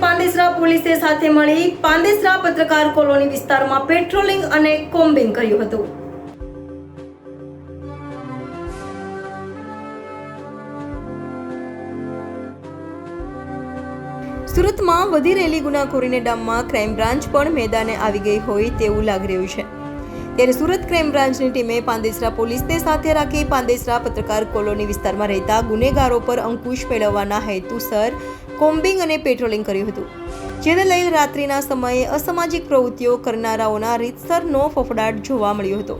પોલીસે સાથે મળી પાંદેસરા પત્રકાર કોલોની વિસ્તારમાં પેટ્રોલિંગ અને કોમ્બિંગ કર્યું હતું. સુરતમાં વધી રહેલી ગુનાખોરીને ડામમાં ક્રાઇમ બ્રાન્ચ પણ મેદાને આવી ગઈ હોય તેવું લાગી રહ્યું છે. ત્યારે સુરત ક્રાઇમ બ્રાન્ચની ટીમે પાંદેસરા પોલીસને સાથે રાખી પાંદેસરા પત્રકાર કોલોની વિસ્તારમાં રહેતા ગુનેગારો પર અંકુશ મેળવવાના હેતુસર કોમ્બિંગ અને પેટ્રોલિંગ કર્યું હતું, જેને લઈ રાત્રિના સમયે અસામાજિક પ્રવૃત્તિઓ કરનારાઓના રીતસરનો ફફડાટ જોવા મળ્યો હતો.